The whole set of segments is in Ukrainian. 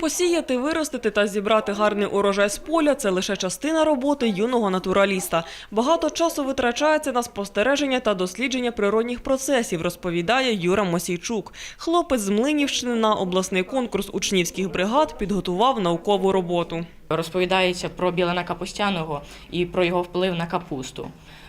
Посіяти, виростити та зібрати гарний урожай з поля – це лише частина роботи юного натураліста. Багато часу витрачається на спостереження та дослідження природних процесів, розповідає Юра Мосійчук. Хлопець з Млинівщини на обласний конкурс учнівських бригад підготував наукову роботу. Розповідається про білена капустяного і про його вплив на капусту.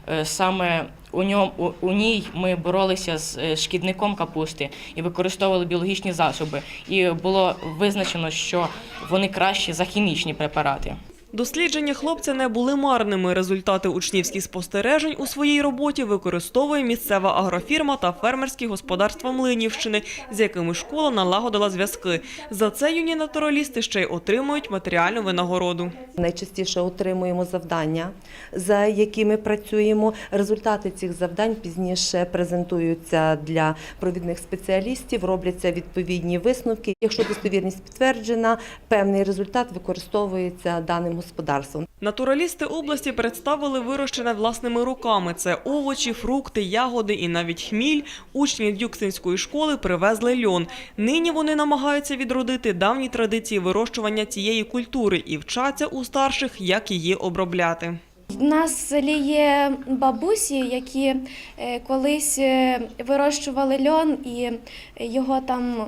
Е, Саме у, ньому, у, ній ми боролися з е, шкідником капусти і використовували біологічні засоби. І було визначено, що вони кращі за хімічні препарати. Дослідження хлопця не були марними. Результати учнівських спостережень у своїй роботі використовує місцева агрофірма та фермерські господарства Млинівщини, з якими школа налагодила зв'язки. За це юні натуралісти ще й отримують матеріальну винагороду. Найчастіше отримуємо завдання, за якими працюємо. Результати цих завдань пізніше презентуються для провідних спеціалістів, робляться відповідні висновки. Якщо достовірність підтверджена, певний результат використовується даним господарством. Натуралісти області представили вирощене власними руками. Це овочі, фрукти, ягоди і навіть хміль. Учні Дюксинської школи привезли льон. Нині вони намагаються відродити давні традиції вирощування цієї культури і вчаться у старших, як її обробляти. У нас в селі є бабусі, які е, колись е, вирощували льон і його там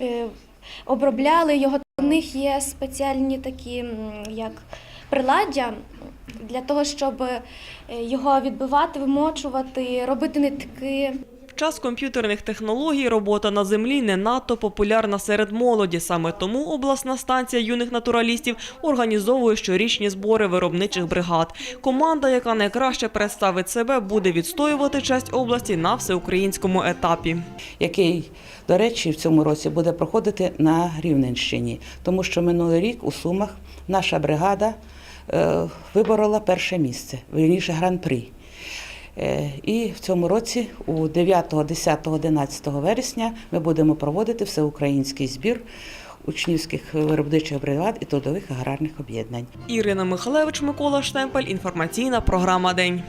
е, обробляли. Його у них є спеціальні такі як приладдя для того, щоб е, його відбивати, вимочувати, робити нитки. Час комп'ютерних технологій робота на землі не надто популярна серед молоді. Саме тому обласна станція юних натуралістів організовує щорічні збори виробничих бригад. Команда, яка найкраще представить себе, буде відстоювати честь області на всеукраїнському етапі. який, до речі, в цьому році буде проходити на Рівненщині, тому що минулий рік у Сумах наша бригада е, виборола перше місце, вірніше гран-прі. Е, І в цьому році, у 9, 10, 11 вересня, ми будемо проводити всеукраїнський збір учнівських виробничих бригад і трудових аграрних об'єднань. Ірина Михалевич, Микола Штемпель. Інформаційна програма День.